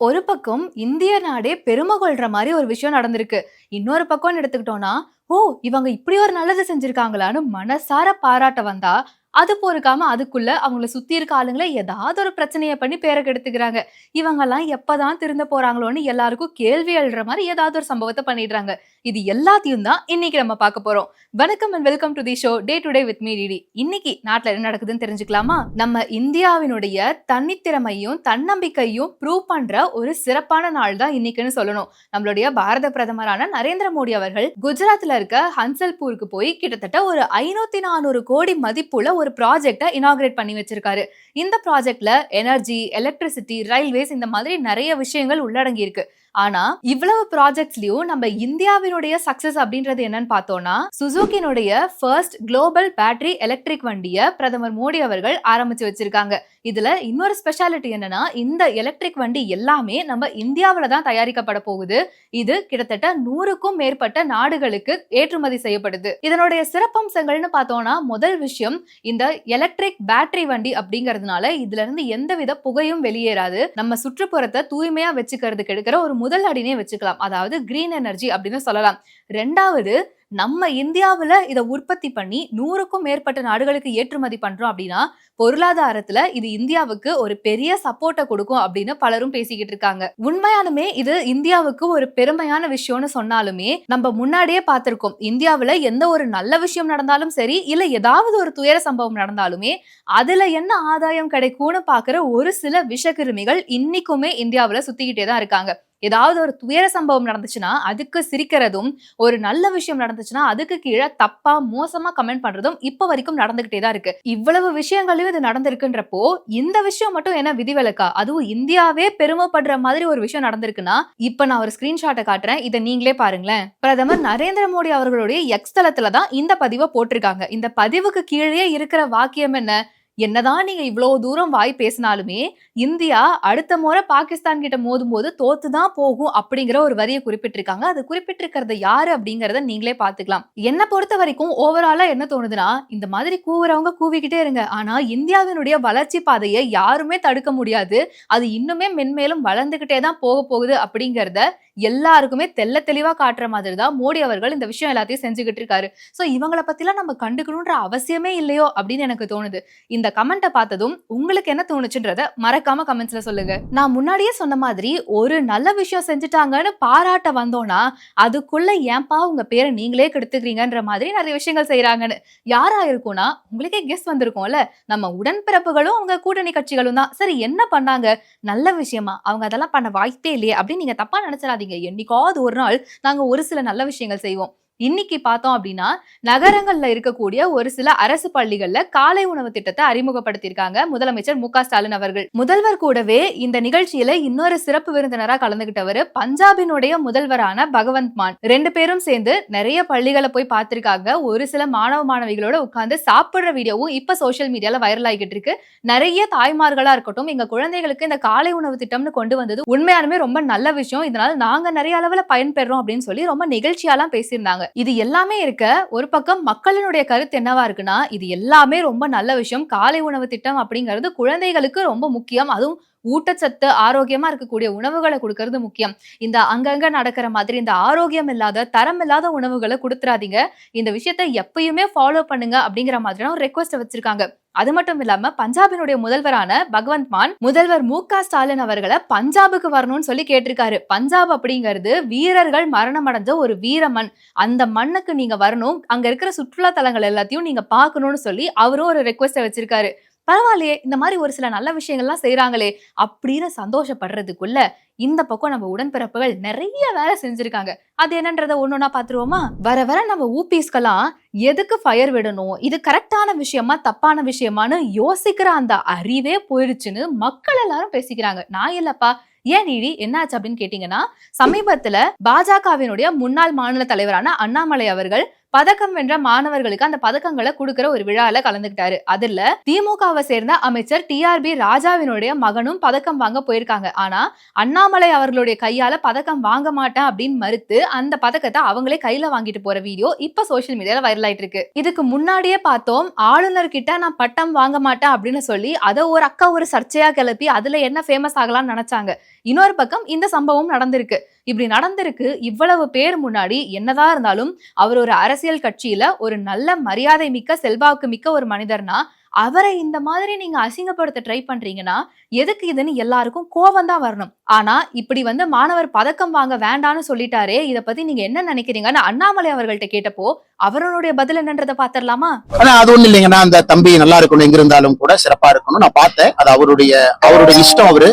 ஒரு பக்கம் இந்திய நாடே பெருமை கொள்ற மாதிரி ஒரு விஷயம் நடந்திருக்கு. இன்னொரு பக்கம்னு எடுத்துக்கிட்டோம்னா ஓ இவங்க இப்படி ஒரு நல்லது செஞ்சிருக்காங்களான்னு மனசார பாராட்ட வந்தா அது பொறுக்காம அதுக்குள்ள அவங்கள சுத்தி இருக்க ஆளுங்களை ஏதாவது ஒரு பிரச்சனையை பண்ணி பேரை கெடுத்துக்கிறாங்க இவங்கெல்லாம் எப்பதான் திருந்த போறாங்களோன்னு எல்லாருக்கும் கேள்வி எழுற மாதிரி ஏதாவது ஒரு சம்பவத்தை பண்ணிடுறாங்க. இது எல்லாத்தையும் தான் இன்னைக்கு நம்ம பார்க்க போறோம். வணக்கம் and welcome to the show day to day with me DD இன்னைக்கு நாட்டில் என்ன நடக்குதுன்னு தெரிஞ்சுக்கலாமா? நம்ம இந்தியாவினுடைய தனித்திறமையும் தன்னம்பிக்கையும் ப்ரூவ் பண்ற ஒரு சிறப்பான நாள் தான் இன்னைக்குன்னு சொல்லணும். நம்மளுடைய பாரத பிரதமரான நரேந்திர மோடி அவர்கள் குஜராத்ல இருக்க ஹன்சல்பூருக்கு போய் கிட்டத்தட்ட ஒரு ஐநூத்தி நானூறு கோடி மதிப்புள்ள ஒரு ப்ராஜெக்டை இனாகிரேட் பண்ணி வச்சிருக்காரு. இந்த ப்ராஜெக்ட்ல எனர்ஜி எலக்ட்ரிசிட்டி ரயில்வேஸ் இந்த மாதிரி நிறைய விஷயங்கள் உள்ளடங்கி இருக்கு ஆனா இவ்வளவு ப்ராஜெக்ட்ஸ்லயும் நம்ம இந்தியாவினுடைய சக்சஸ் அப்படின்றது என்னன்னு பார்த்தோம்னா சுசுகினுடைய ஃபர்ஸ்ட் குளோபல் பேட்டரி எலக்ட்ரிக் வண்டியை பிரதமர் மோடி அவர்கள் ஆரம்பிச்சு வச்சிருக்காங்க. இதுல இன்னொரு ஸ்பெஷாலிட்டி என்னன்னா இந்த எலக்ட்ரிக் வண்டி எல்லாமே நம்ம இந்தியாவில தான் தயாரிக்கப்பட போகுது. இது கிட்டத்தட்ட நூறுக்கும் மேற்பட்ட நாடுகளுக்கு ஏற்றுமதி செய்யப்படுது. இதனுடைய சிறப்பம்சங்கள்னு பார்த்தோம்னா முதல் விஷயம் இந்த எலக்ட்ரிக் பேட்டரி வண்டி அப்படிங்கிறதுனால இதுல இருந்து எந்தவித புகையும் வெளியேறாது. நம்ம சுற்றுப்புறத்தை தூய்மையா வச்சுக்கிறதுக்கு எடுக்கிற ஒரு முதல் அடினே வச்சுக்கலாம். அதாவது கிரீன் எனர்ஜி அப்படின்னு சொல்லலாம். ரெண்டாவது நம்ம இந்தியாவில் இதை உற்பத்தி பண்ணி நூறுக்கும் மேற்பட்ட நாடுகளுக்கு ஏற்றுமதி பண்றோம் அப்படின்னா பொருளாதாரத்துல இது இந்தியாவுக்கு ஒரு பெரிய சப்போர்ட்டை கொடுக்கும் அப்படின்னு பலரும் பேசிக்கிட்டு இருக்காங்க. உண்மையாலுமே இது இந்தியாவுக்கு ஒரு பெருமையான விஷயம்னு சொன்னாலுமே நம்ம முன்னாடியே பார்த்திருக்கோம். இந்தியாவில் எந்த ஒரு நல்ல விஷயம் நடந்தாலும் சரி இல்ல ஏதாவது ஒரு துயர சம்பவம் நடந்தாலுமே அதுல என்ன ஆதாயம் கிடைக்கும்னு பாக்குற ஒரு சில விஷக்கிருமிகள் இன்னைக்குமே இந்தியாவில் சுத்திக்கிட்டே தான் இருக்காங்க. ஏதாவது ஒரு துயர சம்பவம் நடந்துச்சுன்னா அதுக்கு சிரிக்கிறதும் ஒரு நல்ல விஷயம் நடந்துச்சுன்னா அதுக்கு கீழே தப்பா மோசமா கமெண்ட் பண்றதும் இப்ப வரைக்கும் நடந்துகிட்டே தான் இருக்கு. இவ்வளவு விஷயங்களையும் இது நடந்திருக்குன்றப்போ இந்த விஷயம் மட்டும் என்ன விதிவிலக்கா? அதுவும் இந்தியாவே பெருமைப்படுற மாதிரி ஒரு விஷயம் நடந்திருக்குன்னா இப்ப நான் ஒரு ஸ்கிரீன்ஷாட்டை காட்டுறேன். இதை நீங்களே பாருங்களேன். பிரதமர் நரேந்திர மோடி அவர்களுடைய எக்ஸ் தளத்துல தான் இந்த பதிவை போட்டிருக்காங்க. இந்த பதிவுக்கு கீழே இருக்கிற வாக்கியம் என்ன? என்னதான் நீங்க இவ்வளவு தூரம் வாய் பேசினாலுமே இந்தியா அடுத்த முறை பாகிஸ்தான் கிட்ட மோதும் போது தோத்து தான் போகும் அப்படிங்கிற ஒரு வரியை குறிப்பிட்டிருக்காங்க. அது குறிப்பிட்டிருக்கிறது யாரு அப்படிங்கறத நீங்களே பாத்துக்கலாம் என்ன பொறுத்த வரைக்கும் ஓவராலா என்ன தோணுதுன்னா இந்த மாதிரி கூவுறவங்க கூவிக்கிட்டே இருங்க. ஆனா இந்தியாவினுடைய வளர்ச்சி பாதையை யாருமே தடுக்க முடியாது. அது இன்னுமே மென்மேலும் வளர்ந்துகிட்டே தான் போக போகுது அப்படிங்கறத எல்லாருக்குமே தெல்ல தெளிவா காட்டுற மாதிரி தான் மோடி அவர்கள் இந்த விஷயம் எல்லாத்தையும் செஞ்சுக்கிட்டு இருக்காரு. சோ இவங்கள பத்திலாம் நம்ம கண்டுக்கணுன்ற அவசியமே இல்லையோ அப்படின்னு எனக்கு தோணுது. இந்த இந்த கமெண்ட்டை பார்த்ததும் உங்களுக்கு என்ன தோணுச்சுன்றத மறக்காம கமெண்ட்ஸ்ல சொல்லுங்க. நான் முன்னாடியே சொன்ன மாதிரி ஒரு நல்ல விஷயம் செஞ்சுட்டாங்கன்னு பாராட்ட வந்தோம்னா அதுக்குள்ள ஏன்பா உங்க பேரை நீங்களே கெடுத்துக்கிறீங்கன்ற மாதிரி நிறைய விஷயங்கள் செய்யறாங்கன்னு யாரா இருக்கும்னா உங்களுக்கே கெஸ் வந்திருக்கும்ல. நம்ம உடன்பிறப்புகளும் அவங்க கூட்டணி கட்சிகளும் தான். சரி என்ன பண்ணாங்க? நல்ல விஷயமா? அவங்க அதெல்லாம் பண்ண வாய்ப்பே இல்லையே அப்படின்னு நீங்க தப்பா நினைச்சிடாதீங்க. என்னைக்காவது ஒரு நாள் நாங்க ஒரு சில நல்ல விஷயங்கள் செய்வோம். இன்னைக்கு பார்த்தோம் அப்படின்னா நகரங்கள்ல இருக்கக்கூடிய ஒரு சில அரசு பள்ளிகள்ல காலை உணவு திட்டத்தை அறிமுகப்படுத்தியிருக்காங்க முதலமைச்சர் மு ஸ்டாலின் அவர்கள். முதல்வர் கூடவே இந்த நிகழ்ச்சியில இன்னொரு சிறப்பு விருந்தினரா கலந்துகிட்டவர் பஞ்சாபினுடைய முதல்வரான பகவந்த் மான். ரெண்டு பேரும் சேர்ந்து நிறைய பள்ளிகளை போய் பார்த்திருக்காங்க. ஒரு சில மாணவ மாணவிகளோட உட்கார்ந்து சாப்பிடுற வீடியோவும் இப்ப சோசியல் மீடியால வைரல் ஆகிட்டு இருக்கு. நிறைய தாய்மார்களா இருக்கட்டும் எங்க குழந்தைகளுக்கு இந்த காலை உணவு திட்டம்னு கொண்டு வந்தது உண்மையாலுமே ரொம்ப நல்ல விஷயம். இதனால நாங்க நிறைய அளவுல பயன்பெறோம் அப்படின்னு சொல்லி ரொம்ப நிகழ்ச்சியாலாம் பேசியிருந்தாங்க. இது எல்லாமே இருக்க ஒரு பக்கம் மக்களினுடைய கருத்து என்னவா இருக்குன்னா இது எல்லாமே ரொம்ப நல்ல விஷயம். காலை உணவு திட்டம் அப்படிங்கிறது குழந்தைகளுக்கு ரொம்ப முக்கியம். அதுவும் ஊட்டச்சத்து ஆரோக்கியமா இருக்கக்கூடிய உணவுகளை கொடுக்கறது முக்கியம். இந்த அங்கங்க நடக்கிற மாதிரி இந்த ஆரோக்கியம் இல்லாத தரம் இல்லாத உணவுகளை கொடுத்துறாதீங்க. இந்த விஷயத்த எப்பயுமே ஃபாலோ பண்ணுங்க அப்படிங்கிற மாதிரியான ஒரு ரெக்வஸ்ட் வச்சிருக்காங்க. அது மட்டும் இல்லாம பஞ்சாபினுடைய முதல்வரான பகவந்த் மான் முதல்வர் மு க ஸ்டாலின் அவர்களை பஞ்சாபுக்கு வரணும்னு சொல்லி கேட்டிருக்காரு. பஞ்சாப் அப்படிங்கிறது வீரர்கள் மரணம் அடைஞ்ச ஒரு வீரமண் அந்த மண்ணுக்கு நீங்க வரணும். அங்க இருக்கிற சுற்றுலா தலங்கள் எல்லாத்தையும் நீங்க பார்க்கணும்னு சொல்லி அவரும் ஒரு ரெக்வஸ்ட வச்சிருக்காரு. பரவாயில்லையே இந்த மாதிரி ஒரு சில நல்ல விஷயங்கள்லாம் செய்யறாங்களே அப்படின்னு சந்தோஷப்படுறதுக்குள்ள இந்த பக்கம் நம்ம உடன்பிறப்புகள் நிறைய வேலை செஞ்சிருக்காங்க. அது என்னன்றத ஒன்னொன்னா பாத்துருவோமா? வர வர நம்ம ஊபிஸ்கெல்லாம் எதுக்கு ஃபயர் விடணும்? இது கரெக்டான விஷயமா தப்பான விஷயமான்னு யோசிக்கிற அந்த அறிவே போயிடுச்சுன்னு மக்கள் எல்லாரும் பேசிக்கிறாங்க. நான் இல்லப்பா ஏன் நீடி என்னாச்சு அப்படின்னு கேட்டீங்கன்னா சமீபத்துல பாஜகவினுடைய முன்னாள் மாநில தலைவரான அண்ணாமலை அவர்கள் பதக்கம் வென்ற மாணவர்களுக்கு அந்த பதக்கங்களை கொடுக்கிற ஒரு விழால கலந்துக்கிட்டாரு. அதுல திமுகவை சேர்ந்த அமைச்சர் டிஆர்பி ராஜாவினுடைய மகனும் பதக்கம் வாங்க போயிருக்காங்க. ஆனா அண்ணாமலை அவர்களுடைய கையால பதக்கம் வாங்க மாட்டேன் அப்படின்னு மறுத்து அந்த பதக்கத்தை அவங்களே கையில வாங்கிட்டு போற வீடியோ இப்ப சோஷியல் மீடியால வைரல் ஆயிட்டு இருக்கு. இதுக்கு முன்னாடியே பார்த்தோம் ஆளுநர் கிட்ட நான் பட்டம் வாங்க மாட்டேன் அப்படின்னு சொல்லி அதை ஒரு அக்கா ஒரு சர்ச்சையா கிளப்பி அதுல என்ன ஃபேமஸ் ஆகலாம்னு நினைச்சாங்க. இன்னொரு பக்கம் இந்த சம்பவம் நடந்திருக்கு. இப்படி நடந்திருக்கு இவ்வளவு பேர் முன்னாடி என்னதான் இருந்தாலும் அவர் ஒரு அரசியல் கட்சியில ஒரு நல்ல மரியாதை மிக்க செல்வாக்கு மிக்க ஒரு மனிதர்னா அவரை இந்த மாதிரி நீங்க அசிங்கப்படுத்த ட்ரை பண்றீங்கன்னா எதுக்கு இதுன்னு எல்லாருக்கும் கோவம் தான் வரணும். ஆனா இப்படி வந்து மாணவர் பதக்கம் வாங்க வேண்டாம்னு சொல்லிட்டாரே இத பத்தி நீங்க என்ன நினைக்கிறீங்கன்னு அண்ணாமலை அவர்கள்ட்ட கேட்டப்போ அவருடைய பதில் என்னன்றத பாத்திரலாமா ஆனா அது ஒண்ணு இல்லைங்கன்னா அந்த தம்பி நல்லா இருக்கணும் எங்க இருந்தாலும் கூட சிறப்பா இருக்கணும். நான் பார்த்தேன். அது அவருடைய அவருடைய இஷ்டம் அவரு.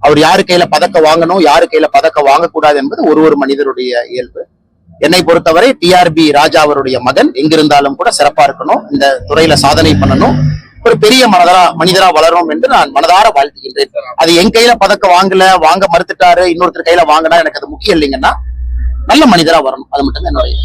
அவர் யாரு கையில பதக்க வாங்கணும் யாரு கையில பதக்க வாங்கக்கூடாது என்பது ஒரு ஒரு மனிதருடைய இயல்பு. என்னை பொறுத்தவரை டிஆர்பி ராஜா அவருடைய மகன். எங்கிருந்தாலும் கூட சிறப்பா இருக்கணும். இந்த துறையில சாதனை பண்ணணும். ஒரு பெரிய மனதரா மனிதரா வளரும் என்று நான் மனதார வாழ்த்துகின்றேன். அது என் கையில பதக்கம் வாங்கல வாங்க மறுத்துட்டாரு இன்னொருத்தர் கையில வாங்கினா எனக்கு அது முக்கியம் இல்லைங்கன்னா நல்ல மனிதரா வரணும். அது மட்டும் தான் என்னுடைய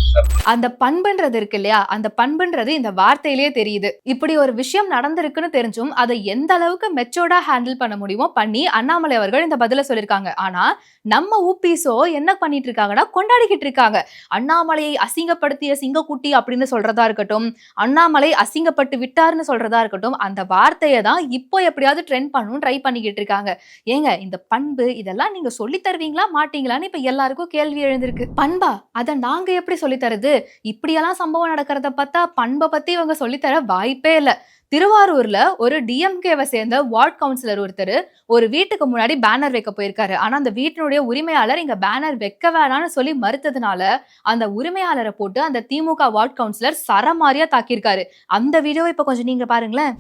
அந்த பண்புன்றது இருக்கு இல்லையா? அந்த பண்புன்றது இந்த வார்த்தையிலேயே தெரியுது. இப்படி ஒரு விஷயம் நடந்திருக்குன்னு தெரிஞ்சும் அதை எந்த அளவுக்கு மெச்சோர்டா ஹேண்டில் பண்ண முடியுமோ பண்ணி அண்ணாமலை அவர்கள் இந்த பதில சொல்லியிருக்காங்க. ஆனா நம்ம ஊபிஸோ என்ன பண்ணிட்டு இருக்காங்கன்னா கொண்டாடிக்கிட்டு இருக்காங்க அண்ணாமலையை அசிங்கப்படுத்திய சிங்கக்குட்டி அப்படின்னு சொல்றதா இருக்கட்டும் அண்ணாமலை அசிங்கப்பட்டு விட்டாருன்னு சொல்றதா இருக்கட்டும் அந்த வார்த்தையை தான் இப்போ எப்படியாவது ட்ரெண்ட் பண்ணணும் ட்ரை பண்ணிக்கிட்டு இருக்காங்க ஏங்க இந்த பண்பு இதெல்லாம் நீங்க சொல்லி தருவீங்களா மாட்டீங்களான்னு இப்ப எல்லாருக்கும் கேள்வி எழுந்திருக்கு. பண்பா அதை நாங்க எப்படி சொல்லித்தரது இப்படியெல்லாம் சம்பவம் நடக்கிறத பார்த்தா பண்பை பத்தி இவங்க சொல்லித்தர வாய்ப்பே இல்ல. திருவாரூர்ல ஒரு டிஎம்கேவை சேர்ந்த வார்ட் கவுன்சிலர் ஒருத்தர் ஒரு வீட்டுக்கு முன்னாடி பேனர் வைக்க போயிருக்காரு. ஆனா அந்த வீட்டினுடைய உரிமையாளர் இங்க பேனர் வைக்க வேணாம்னு சொல்லி மறுத்ததுனால அந்த உரிமையாளரை போட்டு அந்த திமுக வார்ட் கவுன்சிலர் சரமாரியா தாக்கியிருக்காரு. அந்த வீடியோ இப்ப கொஞ்சம் நீங்க பாருங்களேன்.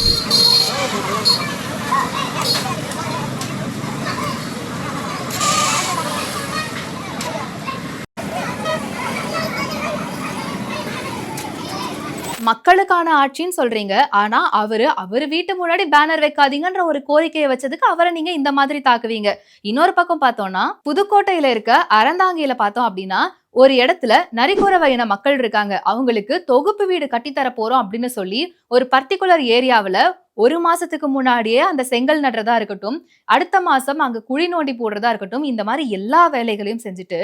மக்களுக்கான ஆட்சின்னு சொல்றீங்க. ஆனா அவரு அவர் வீட்டு முன்னாடி பேனர் வைக்காதீங்கன்ற ஒரு கோரிக்கையை வச்சதுக்கு அவரை நீங்க இந்த மாதிரி தாக்குவீங்க. இன்னொரு பக்கம் பார்த்தோம்னா புதுக்கோட்டையில இருக்க அறந்தாங்கியில பார்த்தோம் அப்படின்னா ஒரு இடத்துல நரிக்குறவ இன மக்கள் இருக்காங்க. அவங்களுக்கு தொகுப்பு வீடு கட்டித்தர போறோம் அப்படின்னு சொல்லி ஒரு பர்டிகுலர் ஏரியாவுல ஒரு மாசத்துக்கு முன்னாடியே அந்த செங்கல் நடுறதா இருக்கட்டும் அடுத்த மாசம் அங்க குழி நோண்டி போடுறதா இருக்கட்டும் இந்த மாதிரி எல்லா வேலைகளையும் செஞ்சுட்டு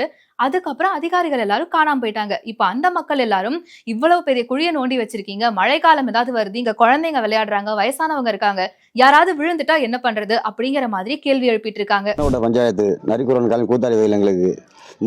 அதுக்கப்புறம் அதிகாரிகள் எல்லாரும் காணாம போயிட்டாங்க. இப்ப அந்த மக்கள் எல்லாரும் இவ்வளவு பெரிய குழியை நோண்டி வச்சிருக்கீங்க. மழைக்காலம் ஏதாவது வருது இங்க குழந்தைங்க விளையாடுறாங்க வயசானவங்க இருக்காங்க. யாராவது விழுந்துட்டா என்ன பண்றது அப்படிங்கிற மாதிரி கேள்வி எழுப்பிட்டு இருக்காங்க. பஞ்சாயத்து நரிக்குறன் காலம் கூத்தாடி வயல் எங்களுக்கு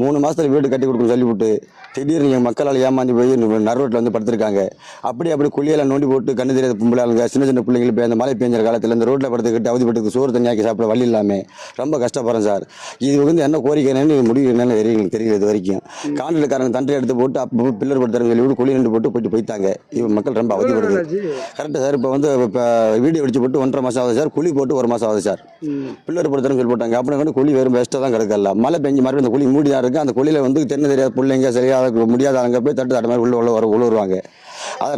மூணு மாசத்துல வீடு கட்டி கொடுக்கணும் சொல்லிவிட்டு திடீர்னு எங்கள் மக்களால் ஏமாந்து போய் நறுவட்டில் வந்து படுத்திருக்காங்க. அப்படி அப்படி குழியெல்லாம் நோண்டி போட்டு கண்ணு தெரியாத பிள்ளைங்க சின்ன சின்ன பிள்ளைங்களுக்கு அந்த மழை பெஞ்ச காலத்தில் இந்த ரோட்டில் படுத்துக்கிட்டு அவதிப்பட்டு சோறு தண்ணியாக்கி சாப்பிட வழி இல்லாமல் ரொம்ப கஷ்டப்படுறேன் சார். இது வந்து என்ன கோரிக்கை என்னன்னு முடிவு என்னன்னு தெரியும் தெரியல இது வரைக்கும். காண்டிலக்காரங்க தண்டை எடுத்து போட்டு அப்போ பில்லர் படுத்துறவங்க சொல்லி குழி நின்று போட்டு போயிட்டு போயிட்டாங்க. இவன் மக்கள் ரொம்ப அவதிப்படுது கரெக்டாக சார் இப்போ வந்து இப்போ வீடியோ அடிச்சு போட்டு ஒன்றரை மாதம் ஆகுது சார். குழி போட்டு ஒரு மாதம் ஆகுது சார். பில்லர் படுத்துறேன்னு சொல்லி போட்டாங்க. அப்புறம் வந்து குழி வெறும் வேஸ்ட்டாக தான் கிடக்கல மழை பெஞ்சு மாதிரி அந்த குழி மூடி தான் இருக்குது அந்த குழியில் வந்து தென்ன தெரியாத பிள்ளைங்க சரியாக முடியாத அங்கே போய் தட்டு தட்டு மாதிரி உள்ள உள்ள வர உழுவுருவாங்க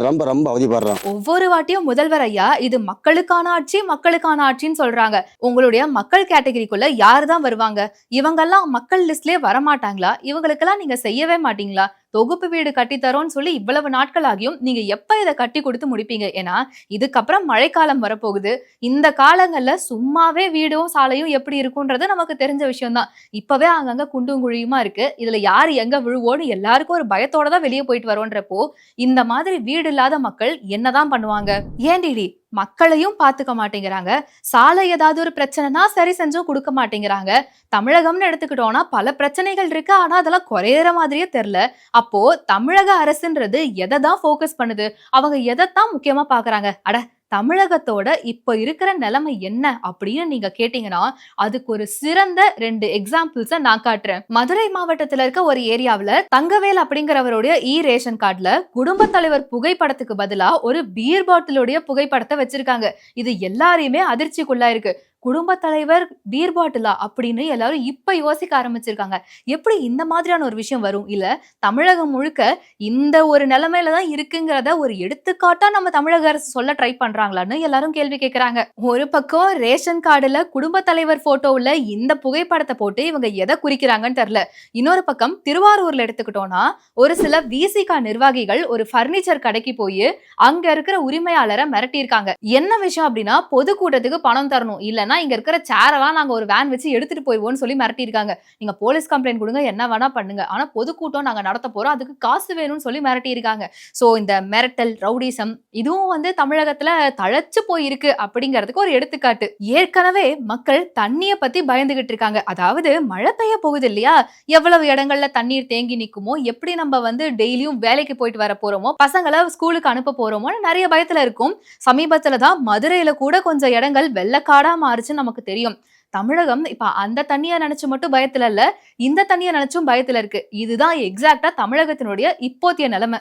ரொம்ப ரொம்ப அவதிப்படுறோம் ஒவ்வொரு வாட்டியும் முதல்வர் ஐயா இது மக்களுக்கான ஆட்சி மக்களுக்கான ஆட்சின்னு சொல்றாங்க. உங்களுடைய மக்கள் கேட்டகரிக்குள்ள யாரு தான் வருவாங்க? இவங்கெல்லாம் மக்கள் லிஸ்ட்லயே வரமாட்டாங்களா? இவங்களுக்கெல்லாம் நீங்க செய்யவே மாட்டீங்களா? தொகுப்பு வீடு கட்டித்தரோன்னு சொல்லி இவ்வளவு நாட்கள் ஆகியும் நீங்க எப்ப இதை கட்டி கொடுத்து முடிப்பீங்க? ஏன்னா இதுக்கப்புறம் மழைக்காலம் வரப்போகுது. இந்த காலங்கள்ல சும்மாவே வீடும் சாலையும் எப்படி இருக்கும்ன்றது நமக்கு தெரிஞ்ச விஷயம் தான் இப்பவே அங்கங்க குண்டும் குழியுமா இருக்கு. இதுல யார் எங்க விழுவோன்னு எல்லாருக்கும் ஒரு பயத்தோட தான் வெளியே போயிட்டு வரோன்றப்போ இந்த மாதிரி வீடு இல்லாத மக்கள் என்னதான் பண்ணுவாங்க? ஏன் டிடி மக்களையும் பார்த்துக்க மாட்டேங்கிறாங்க. சாலை ஏதாவது ஒரு பிரச்சனைனா சரி செஞ்சும் கொடுக்க மாட்டேங்கிறாங்க. தமிழகம்னு எடுத்துக்கிட்டோம்னா பல பிரச்சனைகள் இருக்கு. ஆனா அதெல்லாம் குறையிற மாதிரியே தெரியல. அப்போ தமிழக அரசுன்றது எதை தான் ஃபோக்கஸ் பண்ணுது? அவங்க எதைத்தான் முக்கியமா பாக்குறாங்க? அட தமிழகத்தோட இப்ப இருக்கிற நிலைமை என்ன அப்படின்னு நீங்க கேட்டீங்கன்னா அதுக்கு ஒரு சிறந்த ரெண்டு எக்ஸாம்பிள்ஸ நான் காட்டுறேன். மதுரை மாவட்டத்துல இருக்க ஒரு ஏரியாவில் தங்கவேல் அப்படிங்கிறவருடைய இ ரேஷன் கார்டுல குடும்ப தலைவர் புகைப்படத்துக்கு பதிலா ஒரு பீர் பாட்டிலுடைய புகைப்படத்தை வச்சிருக்காங்க. இது எல்லாரையுமே அதிர்ச்சிக்குள்ளா இருக்கு குடும்ப தலைவர் பீர் பாட்டிலா அப்படின்னு எல்லாரும் இப்ப யோசிக்க ஆரம்பிச்சிருக்காங்க. எப்படி இந்த மாதிரியான ஒரு விஷயம் வரும்? இல்ல தமிழகம் முழுக்க இந்த ஒரு நிலைமையில தான் இருக்குங்கிறத ஒரு எடுத்துக்காட்டா நம்ம தமிழக அரசு சொல்ல ட்ரை பண்றாங்களான்னு எல்லாரும் கேள்வி கேட்கறாங்க ஒரு பக்கம் ரேஷன் கார்டுல குடும்ப தலைவர் போட்டோவுல இந்த புகைப்படத்தை போட்டு இவங்க எதை குறிக்கிறாங்கன்னு தெரியல. இன்னொரு பக்கம் திருவாரூர்ல எடுத்துக்கிட்டோம்னா ஒரு சில விசிகா நிர்வாகிகள் ஒரு பர்னிச்சர் கடைக்கு போய் அங்க இருக்கிற உரிமையாளரை மிரட்டியிருக்காங்க. என்ன விஷயம் அப்படின்னா பொதுக்கூட்டத்துக்கு பணம் தரணும். இல்லைன்னா இங்க இருக்கிற சேரெல்லாம் நாங்க ஒரு வேன் வச்சு எடுத்துட்டு போயிடுவோம்னு சொல்லி மிரட்டியிருக்காங்க. நீங்க போலீஸ் கம்ப்ளைண்ட் கொடுங்க என்ன வேணா பண்ணுங்க. ஆனா பொதுக்கூட்டம் நாங்க நடத்த போறோம் அதுக்கு காசு வேணும்னு சொல்லி மிரட்டியிருக்காங்க. சோ இந்த மிரட்டல் ரவுடிசம் இதுவும் வந்து தமிழகத்துல தழைச்சு போயிருக்கு அப்படிங்கிறதுக்கு ஒரு எடுத்துக்காட்டு. ஏற்கனவே மக்கள் தண்ணிய பத்தி பயந்துகிட்டு இருக்காங்க. அதாவது மழை பெய்ய போகுது இல்லையா? எவ்வளவு இடங்கள்ல தண்ணீர் தேங்கி நிக்குமோ எப்படி நம்ம வந்து டெய்லியும் வேலைக்கு போயிட்டு வர போறோமோ பசங்களை ஸ்கூலுக்கு அனுப்ப போறோமோ நிறைய பயத்துல இருக்கும். சமீபத்துல தான் மதுரையில கூட கொஞ்சம் இடங்கள் வெள்ளக்காடா மாறுச்சுன்னு நமக்கு தெரியும். தமிழகம் இப்ப அந்த தண்ணியை நினைச்சு மட்டும் பயத்துல இல்ல இந்த தண்ணியை நினைச்சும் பயத்துல இருக்கு. இதுதான் எக்ஸாக்டா தமிழகத்தினுடைய இப்போத்திய நிலைமை.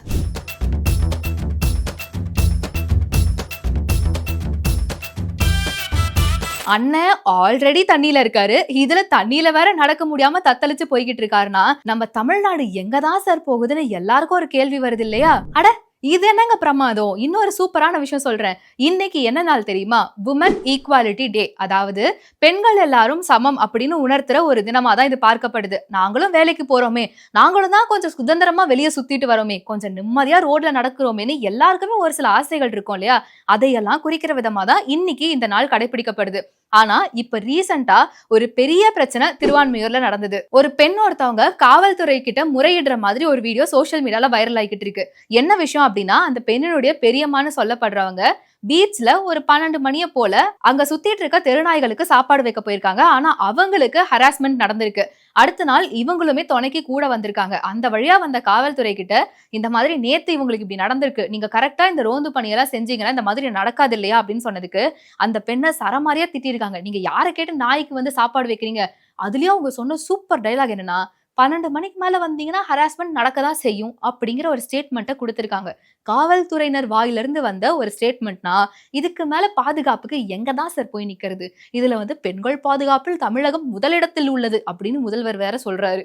அண்ணன் ஆல்ரெடி தண்ணியில இருக்காரு. இதுல தண்ணியில வேற நடக்க முடியாம தத்தளிச்சு போய்கிட்டு இருக்காருன்னா நம்ம தமிழ்நாடு எங்கதான் சார் போகுதுன்னு எல்லாருக்கும் ஒரு கேள்வி வருது இல்லையா? அட இது என்னங்க பிரமாதம்? இன்னொரு சூப்பரான விஷயம் சொல்றேன். இன்னைக்கு என்ன நாள் தெரியுமா? உமன் ஈக்குவாலிட்டி டே அதாவது பெண்கள் எல்லாரும் சமம் அப்படின்னு உணர்த்துற ஒரு தினமா தான் இது பார்க்கப்படுது. நாங்களும் வேலைக்கு போறோமே. நாங்களும் தான் கொஞ்சம் சுதந்திரமா வெளியே சுத்திட்டு வரோமே. கொஞ்சம் நிம்மதியா ரோட்ல நடக்கிறோமேன்னு எல்லாருக்குமே ஒரு சில ஆசைகள் இருக்கும் இல்லையா? அதையெல்லாம் குறிக்கிற விதமா தான் இன்னைக்கு இந்த நாள் கடைபிடிக்கப்படுது. ஆனா இப்ப ரீசெண்டா ஒரு பெரிய பிரச்சனை திருவான்மையூர்ல நடந்தது. ஒரு பெண் ஒருத்தவங்க காவல்துறை கிட்ட முறையிடுற மாதிரி ஒரு வீடியோ சோஷியல் மீடியால வைரல் ஆகிட்டு இருக்கு. என்ன விஷயம் அப்படின்னா அந்த பெண்ணினுடைய பெரியம்மான்னு சொல்லப்படுறவங்க பீச்ல ஒரு பன்னெண்டு மணியை போல அங்க சுத்திட்டு இருக்க தெருநாய்களுக்கு சாப்பாடு வைக்க போயிருக்காங்க. ஆனா அவங்களுக்கு ஹராஸ்மெண்ட் நடந்திருக்கு. அடுத்த நாள் இவங்களுமே துணைக்கு கூட வந்திருக்காங்க. அந்த வழியா வந்த காவல்துறை கிட்ட இந்த மாதிரி நேத்து இவங்களுக்கு இப்படி நடந்திருக்கு. நீங்க கரெக்டா இந்த ரோந்து பணியெல்லாம் செஞ்சீங்கன்னா இந்த மாதிரி நடக்காது இல்லையா? அப்படின்னு சொன்னதுக்கு அந்த பெண்ணை சரமாரியா திட்டிருக்காங்க. நீங்க யாரை கேட்டு நாய்க்கு வந்து சாப்பாடு வைக்கிறீங்க? அதுலயும் அவங்க சொன்ன சூப்பர் டைலாக் என்னன்னா பன்னெண்டு மணிக்கு மேல வந்தீங்கன்னா ஹராஸ்மெண்ட் நடக்க தான் செய்யும் அப்படிங்கிற ஒரு ஸ்டேட்மெண்ட்டை கொடுத்திருக்காங்க. காவல்துறையினர் வாயிலிருந்து வந்த ஒரு ஸ்டேட்மெண்ட்னா இதுக்கு மேல பாதுகாப்புக்கு எங்க தான் சார் போய் நிக்கிறது? இதுல வந்து பெண்கள் பாதுகாப்பில் தமிழகம் முதலிடத்தில் உள்ளது அப்படின்னு முதல்வர் வேற சொல்றாரு.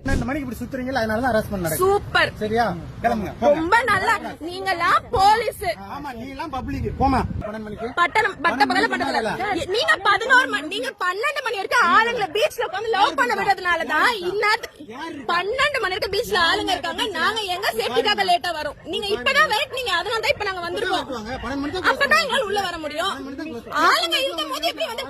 சூப்பர். சரியா. ரொம்ப நல்லா. நீங்கெல்லாம் போலீஸ் ஆமா நீ எல்லாம் பப்ளிக் போமா. பன்னெண்டு மணிக்கு. பட்டணம் பட்ட பகல பட்டத்துல நீங்க பதினோரு மணி நீங்க பன்னெண்டு மணி வரைக்கும் ஆளுங்களை பீச்ல உட்காந்து லவ் பண்ண விடுறதுனாலதான் இந்நேரத்துக்கு பன்னெண்டு மணி நேரத்துக்கு பீச்ல ஆளுங்க இருக்காங்க. நாங்க எங்க சேஃப்டிக்காக லேட்டா வரும். நீங்க இப்பதான் வெயிட் நீங்க அதனால தான் இப்ப நாங்க வந்திருக்கோம். அப்பதான் எங்களால உள்ள வர முடியும். ஆளுங்க இருக்கும் போது எப்படி வந்து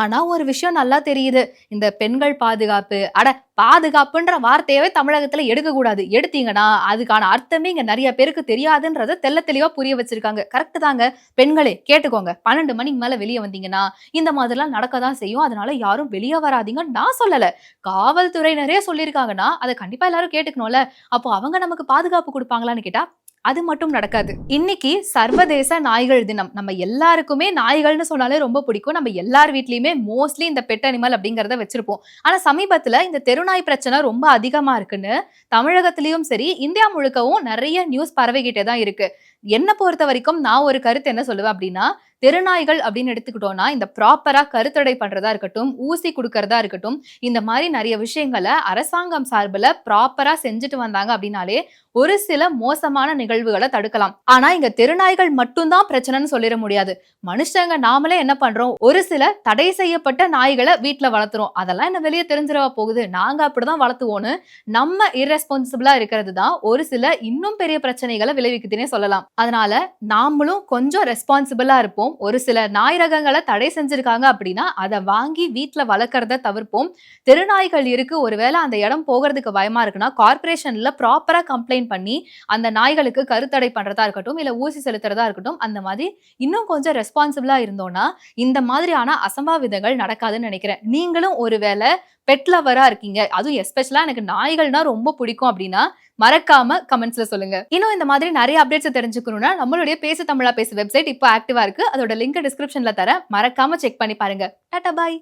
ஆனா ஒரு விஷயம் நல்லா தெரியுது. இந்த பெண்கள் பாதுகாப்பு. அட பாதுகாப்புன்ற வார்த்தையவே தமிழகத்துல எடுக்க கூடாது எடுத்தீங்கன்னா அதுக்கான அர்த்தமே இங்க நிறைய பேருக்கு தெரியாதுன்றத தெள்ள தெளிவா புரிய வச்சிருக்காங்க. கரெக்ட் தாங்க. பெண்களே கேட்டுக்கோங்க. பன்னெண்டு மணிக்கு மேல வெளியே வந்தீங்கன்னா இந்த மாதிரிலாம் நடக்க தான் செய்யும். அதனால யாரும் வெளியே வராதீங்க நான் சொல்லல. காவல்துறையினரே சொல்லியிருக்காங்கன்னா அதை கண்டிப்பா எல்லாரும் கேட்டுக்கணும்ல. அப்போ அவங்க நமக்கு பாதுகாப்பு கொடுப்பாங்களான்னு கேட்டா அது மட்டும் நடக்காது. இன்னைக்கு சர்வதேச நாய்கள் தினம். நம்ம எல்லாருக்குமே நாய்கள்னு சொன்னாலே ரொம்ப பிடிக்கும். நம்ம எல்லார் வீட்லயுமே மோஸ்ட்லி இந்த பெட் அனிமல் அப்படிங்கறத வச்சிருப்போம். ஆனா சமீபத்துல இந்த தெருநாய் பிரச்சனை ரொம்ப அதிகமா இருக்குன்னு தமிழகத்திலயும் சரி இந்தியா முழுக்கவும் நிறைய நியூஸ் பரவிக்கிட்டே தான் இருக்கு. என்ன பொறுத்த வரைக்கும் நான் ஒரு கருத்து என்ன சொல்லுவேன் அப்படின்னா தெருநாய்கள் அப்படின்னு எடுத்துக்கிட்டோம்னா இந்த ப்ராப்பரா கருத்தடை பண்றதா இருக்கட்டும் ஊசி கொடுக்கறதா இருக்கட்டும் இந்த மாதிரி நிறைய விஷயங்களை அரசாங்கம் சார்பில் ப்ராப்பரா செஞ்சுட்டு வந்தாங்க அப்படின்னாலே ஒரு சில மோசமான நிகழ்வுகளை தடுக்கலாம். ஆனா இங்க தெருநாய்கள் மட்டும்தான் பிரச்சனைன்னு சொல்லிட முடியாது. மனுஷங்க நாமளே என்ன பண்றோம்? ஒரு சில தடை செய்யப்பட்ட நாய்களை வீட்டுல வளர்த்துறோம். அதெல்லாம் என்ன வெளியே தெரிஞ்சிடவா போகுது? நாங்க அப்படிதான் வளர்த்துவோன்னு நம்ம irresponsible-ஆ இருக்கிறது தான் ஒரு சில இன்னும் பெரிய பிரச்சனைகளை விளைவிக்குதுன்னே சொல்லலாம். அதனால நாமளும் கொஞ்சம் ரெஸ்பான்சிபிளா இருப்போம். ஒரு சில நாய் ரகங்களை தடை செஞ்சிருக்காங்க அப்படின்னா அதை வாங்கி வீட்டில் வளர்க்குறத தவிர்ப்போம். தெருநாய்கள் இருக்கு ஒருவேளை அந்த இடம் போகிறதுக்கு பயமா இருக்குன்னா கார்பரேஷன்ல ப்ராப்பரா கம்ப்ளைண்ட் பண்ணி அந்த நாய்களுக்கு கருத்தடை பண்றதா இருக்கட்டும் இல்ல ஊசி செலுத்துறதா இருக்கட்டும் அந்த மாதிரி இன்னும் கொஞ்சம் ரெஸ்பான்சிபிளா இருந்தோம்னா இந்த மாதிரியான அசம்பாவிதங்கள் நடக்காதுன்னு நினைக்கிறேன். நீங்களும் ஒருவேளை பெட் லவரா இருக்கீங்க. அதுவும் எஸ்பெஷலா எனக்கு நாய்கள்னா ரொம்ப பிடிக்கும் அப்படின்னா மறக்காம கமெண்ட்ஸ்ல சொல்லுங்க. இன்னும் இந்த மாதிரி நிறைய அப்டேட்ஸ் தெரிஞ்சுக்கணும்னா நம்மளுடைய பேசு தமிழா பேசு வெப்சைட் இப்போ ஆக்டிவா இருக்கு. அதோட லிங்க் டிஸ்கிரிப்ஷன்ல தர மறக்காம செக் பண்ணி பாருங்க. டாடா பாய்